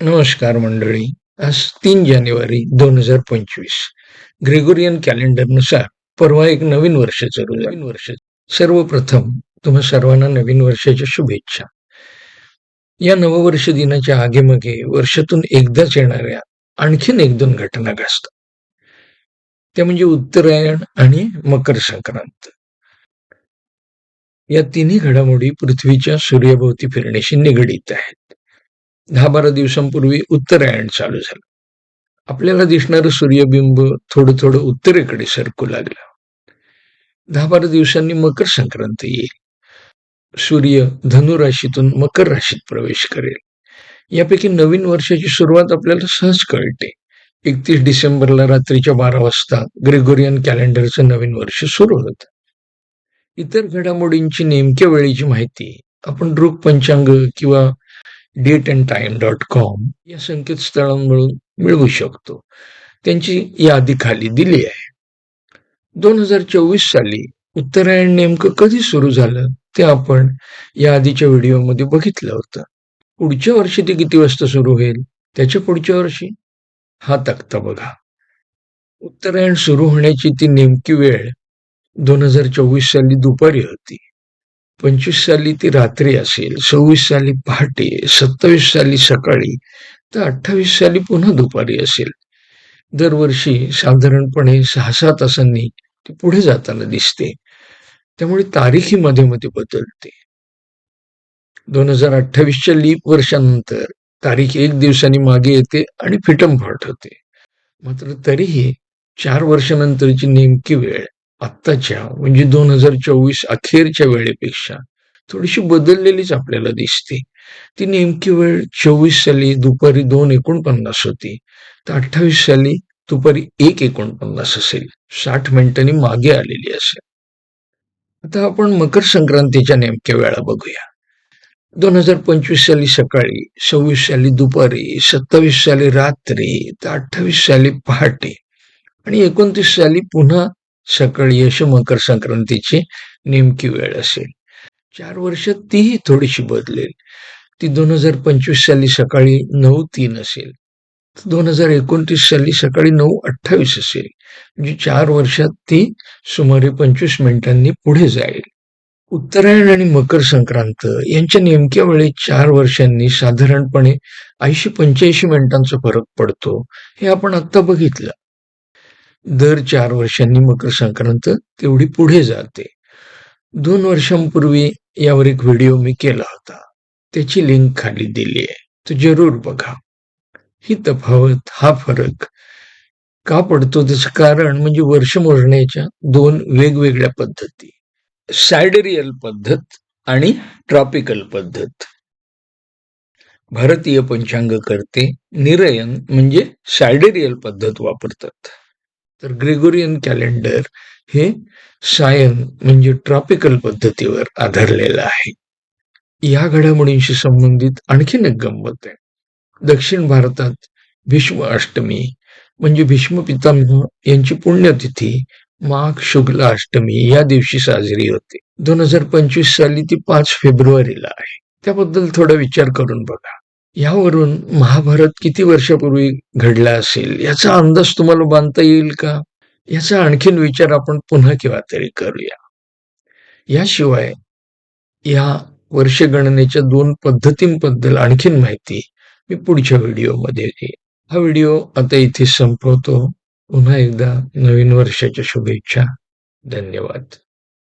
नमस्कार मंडळी. आज तीन जानेवारी दोन हजार पंचवीस. ग्रेगोरियन कॅलेंडरनुसार परवा एक नवीन वर्ष चालू नवीन वर्ष. सर्वप्रथम तुम्हा सर्वांना नवीन वर्षाच्या शुभेच्छा. या नववर्ष दिनाच्या आगेमागे वर्षातून एकदाच येणाऱ्या आणखीन एक दोन घटना घासतात त्या म्हणजे उत्तरायण आणि मकर संक्रांत. या तिन्ही घडामोडी पृथ्वीच्या सूर्याभोवती फिरण्याशी निगडीत आहेत. दहा बारा दिवसांपूर्वी उत्तरायण चालू झालं. आपल्याला दिसणारं सूर्यबिंब थोडं थोडं उत्तरेकडे सरकू लागलं. दहा बारा दिवसांनी मकर संक्रांत येईल. सूर्य धनुराशीतून मकर राशीत प्रवेश करेल. यापैकी नवीन वर्षाची सुरुवात आपल्याला सहज कळते. एकतीस डिसेंबरला रात्रीच्या बारा वाजता ग्रेगोरियन कॅलेंडरचं नवीन वर्ष सुरू होतं. इतर घडामोडींची नेमक्या वेळेची माहिती आपण दृक पंचांग किंवा date and time dot com या संकेतस्थळांवरून मिळवू शकतो. त्यांची यादी खाली दिली आहे. दोन हजार चोवीस साली उत्तरायण नेमकं कधी सुरू झालं ते आपण या आधीच्या व्हिडिओमध्ये बघितलं होतं. पुढच्या वर्षी ते किती वाजता सुरू होईल? त्याच्या पुढच्या वर्षी? हा तक्ता बघा. उत्तरायण सुरू होण्याची ती नेमकी वेळ दोन हजार चोवीस साली दुपारी होती. पंचवीस साली ती रात्री असेल सव्वीस साली पहाटे सत्तावीस साली सकाळी तर अठ्ठावीस साली पुन्हा दुपारी असेल. दरवर्षी साधारणपणे सहा सहा तासांनी ती पुढे जाताना दिसते. त्यामुळे तारीखही मध्ये मध्ये बदलते. दोन हजार अठ्ठावीसच्या लीप वर्षानंतर तारीख एक दिवसांनी मागे येते आणि फिटमफाट होते. मात्र तरीही चार वर्षानंतरची नेमकी वेळ आत्ताच्या म्हणजे दोन हजार चोवीस अखेरच्या वेळेपेक्षा थोडीशी बदललेलीच आपल्याला दिसते. ती नेमकी वेळ चोवीस साली दुपारी दोन एकोणपन्नास होती. तर अठ्ठावीस साली दुपारी एक एकोणपन्नास असेल. साठ मिनिटांनी मागे आलेली असेल. आता आपण मकर संक्रांतीच्या नेमक्या वेळा बघूया. दोन हजार पंचवीस साली सकाळी सव्वीस साली दुपारी सत्तावीस साली रात्री तर अठ्ठावीस साली पहाटे आणि एकोणतीस साली पुन्हा सकाळी अशी मकर संक्रांतीची नेमकी वेळ असेल. चार वर्षात तीही थोडीशी बदलेल. ती दोन हजार पंचवीस साली सकाळी नऊ तीन असेल. दोन हजार एकोणतीस साली सकाळी नऊ अठ्ठावीस असेल. म्हणजे चार वर्षात ती सुमारे पंचवीस मिनिटांनी पुढे जाईल. उत्तरायण आणि मकर संक्रांत यांच्या नेमक्या वेळी चार वर्षांनी साधारणपणे ऐंशी पंच्याऐंशी मिनिटांचा फरक पडतो हे आपण आता बघितलं. दर चार वर्षांनी मकर संक्रांत तेवढी पुढे जाते. दोन वर्षांपूर्वी यावर एक व्हिडिओ मी केला होता. त्याची लिंक खाली दिली आहे. तो जरूर बघा. ही तफावत हा फरक का पडतो? त्याचं कारण म्हणजे वर्ष मोजण्याच्या दोन वेगवेगळ्या पद्धती. सायडरियल पद्धत आणि ट्रॉपिकल पद्धत. भारतीय पंचांग करते निरयन म्हणजे सायडेरियल पद्धत वापरतात. तर ग्रेगोरियन कॅलेंडर हे सायन म्हणजे ट्रॉपिकल पद्धतीवर आधारलेलं आहे. या घडामोडींशी संबंधित आणखीन एक गंमत आहे. दक्षिण भारतात भीष्म अष्टमी म्हणजे भीष्म पितामह यांची पुण्यतिथी माघ शुक्ल अष्टमी या दिवशी साजरी होते. दोन हजार पंचवीस साली ती पाच फेब्रुवारीला आहे. त्याबद्दल थोडा विचार करून बघा. यावरून महाभारत किती वर्षापूर्वी घडला असेल? याचा अंदाज तुम्हाला बांधता येईल का? याचा आणखीन विचार आपण पुन्हा केव्हा तरी करूया. याशिवाय या वर्षगणनेच्या दोन पद्धतींबद्दल आणखीन माहिती मी पुढच्या व्हिडिओमध्ये देईन. हा व्हिडिओ आता इथे संपवतो. पुन्हा एकदा नवीन वर्षाच्या शुभेच्छा. धन्यवाद.